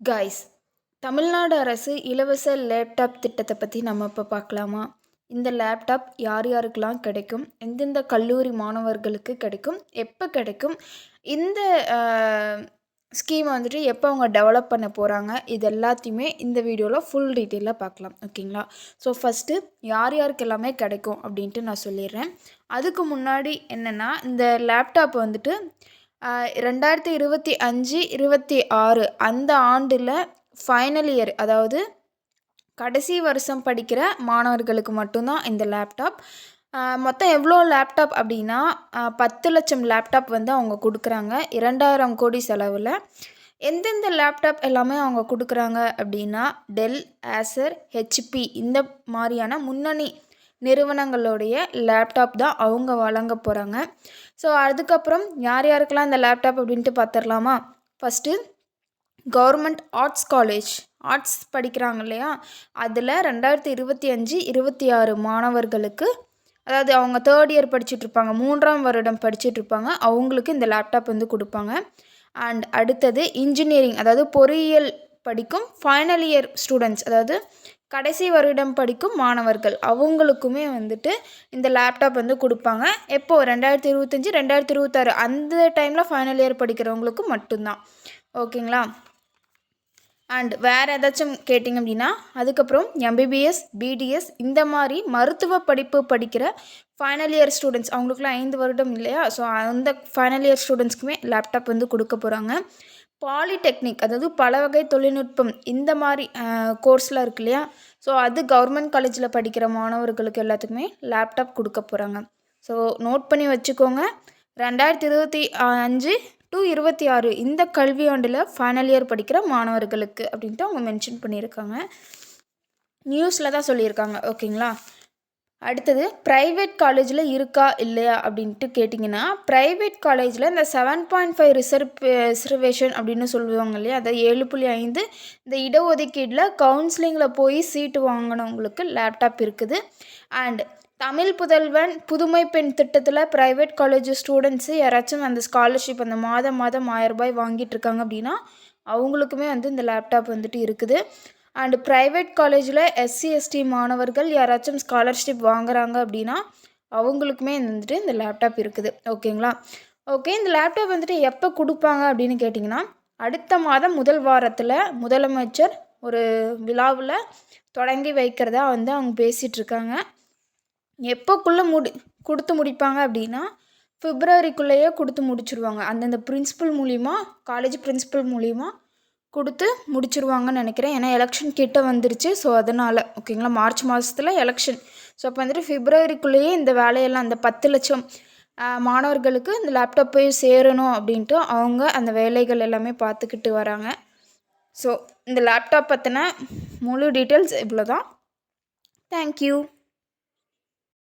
Guys Tamil Nadu அரசு இலவச laptop திட்டத்தை பற்றி நம்ம இப்போ பார்க்கலாமா? இந்த லேப்டாப் யார் யாருக்கெல்லாம் கிடைக்கும்? எந்தெந்த கல்லூரி மாணவர்களுக்கு கிடைக்கும்? எப்போ கிடைக்கும்? இந்த ஸ்கீமை வந்துட்டு எப்போ அவங்க டெவலப் பண்ண போகிறாங்க இது எல்லாத்தையுமே இந்த வீடியோவில் ஃபுல் டீட்டெயிலாக பார்க்கலாம். ஓகேங்களா ஸோ ஃபஸ்ட்டு யார் யாருக்கு எல்லாமே கிடைக்கும் அப்படின்ட்டு நான் சொல்லிடுறேன். அதுக்கு முன்னாடி என்னென்னா இந்த லேப்டாப் வந்துட்டு ரெண்டாயிரத்தி இருபத்தி அஞ்சு இருபத்தி ஆறு அந்த ஆண்டில் ஃபைனல் இயர் அதாவது கடைசி வருஷம் படிக்கிற மாணவர்களுக்கு மட்டும்தான் இந்த லேப்டாப் மொத்தம் எவ்வளோ லேப்டாப் அப்படின்னா பத்து லட்சம் லேப்டாப் வந்து அவங்க கொடுக்குறாங்க இரண்டாயிரம் கோடி செலவில். எந்தெந்த லேப்டாப் எல்லாமே அவங்க கொடுக்குறாங்க அப்படின்னா டெல் ஆசர் ஹெச்பி இந்த மாதிரியான முன்னணி நிறுவனங்களுடைய லேப்டாப் தான் அவங்க வழங்க போகிறாங்க ஸோ அதுக்கப்புறம் யார் யாருக்கெல்லாம் இந்த லேப்டாப் அப்படின்ட்டு பார்த்துடலாமா? First government arts college arts படிக்கிறாங்க இல்லையா? அதில் ரெண்டாயிரத்தி இருபத்தி அஞ்சு இருபத்தி ஆறு மாணவர்களுக்கு அதாவது அவங்க தேர்ட் இயர் படிச்சுட்ருப்பாங்க மூன்றாம் வருடம் படிச்சுட்ருப்பாங்க அவங்களுக்கு இந்த லேப்டாப் வந்து கொடுப்பாங்க. அண்ட் அடுத்தது இன்ஜினியரிங் அதாவது பொறியியல் படிக்கும் ஃபைனல் இயர் ஸ்டூடெண்ட்ஸ் அதாவது கடைசி வருடம் படிக்கும் மாணவர்கள். அவங்களுக்குமே வந்துட்டு இந்த லேப்டாப் வந்து கொடுப்பாங்க. எப்போது ரெண்டாயிரத்தி இருபத்தஞ்சி ரெண்டாயிரத்தி இருபத்தாறு. அந்த டைமில் ஃபைனல் இயர் படிக்கிறவங்களுக்கு மட்டும்தான். ஓகேங்களா? அண்ட் வேறு ஏதாச்சும் கேட்டிங்க அப்படின்னா அதுக்கப்புறம் எம்பிபிஎஸ் பிடிஎஸ் இந்த மாதிரி மருத்துவ படிப்பு படிக்கிற ஃபைனல் இயர் ஸ்டூடெண்ட்ஸ் அவங்களுக்குலாம் ஐந்து வருடம் இல்லையா? ஸோ அந்த ஃபைனல் இயர் ஸ்டூடெண்ட்ஸ்க்குமே லேப்டாப் வந்து கொடுக்க போகிறாங்க பாலிடெக்னிக் அதாவது பல வகை தொழில்நுட்பம் இந்த மாதிரி கோர்ஸ்லாம் இருக்கு இல்லையா? ஸோ அது கவர்மெண்ட் காலேஜில் படிக்கிற மாணவர்களுக்கு எல்லாத்துக்குமே லேப்டாப் கொடுக்க போகிறாங்க ஸோ நோட் பண்ணி வச்சுக்கோங்க. ரெண்டாயிரத்தி இருபத்தி அஞ்சு டு இருபத்தி ஆறு இந்த கல்வியாண்டில் ஃபைனல் இயர் படிக்கிற மாணவர்களுக்கு அப்படின்ட்டு அவங்க மென்ஷன் பண்ணியிருக்காங்க. நியூஸில் தான் சொல்லியிருக்காங்க. ஓகேங்களா அடுத்தது ப்ரைவேட் காலேஜில் இருக்கா இல்லையா? அப்படின்ட்டு கேட்டிங்கன்னா ப்ரைவேட் காலேஜில் இந்த seven point five reserve reservation அப்படின்னு சொல்லுவாங்க இல்லையா? அதாவது ஏழு புள்ளி ஐந்து இந்த இடஒதுக்கீட்டில் கவுன்சிலிங்கில் போய் சீட்டு வாங்கினவங்களுக்கு லேப்டாப் இருக்குது. அண்ட் தமிழ் புதல்வன் புதுமை பெண் திட்டத்தில் ப்ரைவேட் காலேஜ் ஸ்டூடெண்ட்ஸு யாராச்சும் அந்த ஸ்காலர்ஷிப் அந்த மாதம் மாதம் ஆயிரம் ரூபாய் வாங்கிட்டு இருக்காங்க அப்படின்னா அவங்களுக்குமே வந்து இந்த லேப்டாப் வந்துட்டு இருக்குது. அண்டு ப்ரைவேட் காலேஜில் எஸ்சி எஸ்டி மாணவர்கள் யாராச்சும் ஸ்காலர்ஷிப் வாங்குறாங்க அப்படின்னா அவங்களுக்குமே வந்துட்டு இந்த லேப்டாப் இருக்குது. ஓகேங்களா ஓகே இந்த லேப்டாப் வந்துட்டு எப்போ கொடுப்பாங்க அப்படின்னு கேட்டிங்கன்னா அடுத்த மாதம் முதல் வாரத்தில் முதலமைச்சர் ஒரு விழாவில் தொடங்கி வைக்கிறதா வந்து அவங்க பேசிகிட்ருக்காங்க எப்போக்குள்ளே முடி கொடுத்து முடிப்பாங்க அப்படின்னா ஃபிப்ரவரிக்குள்ளேயே கொடுத்து முடிச்சுருவாங்க. அந்தந்த பிரின்ஸிபல் மூலிமா காலேஜ் பிரின்ஸிபல் மூலிமா கொடுத்து முடிச்சிருவாங்கன்னு நினைக்கிறேன். ஏன்னா எலெக்ஷன் கிட்ட வந்துருச்சு. ஸோ அதனால் ஓகேங்களா மார்ச் மாதத்தில் எலெக்ஷன் ஸோ அப்போ வந்துட்டு ஃபிப்ரவரிக்குள்ளேயே இந்த வேலையெல்லாம் அந்த பத்து லட்சம் மாணவர்களுக்கு இந்த லேப்டாப் போய் சேரணும் அப்படின்ட்டு அவங்க அந்த வேலைகள் எல்லாமே பார்த்துக்கிட்டு வராங்க. ஸோ இந்த லேப்டாப் பற்றின முழு டீட்டெயில்ஸ் இவ்வளோ தான் தேங்க்யூ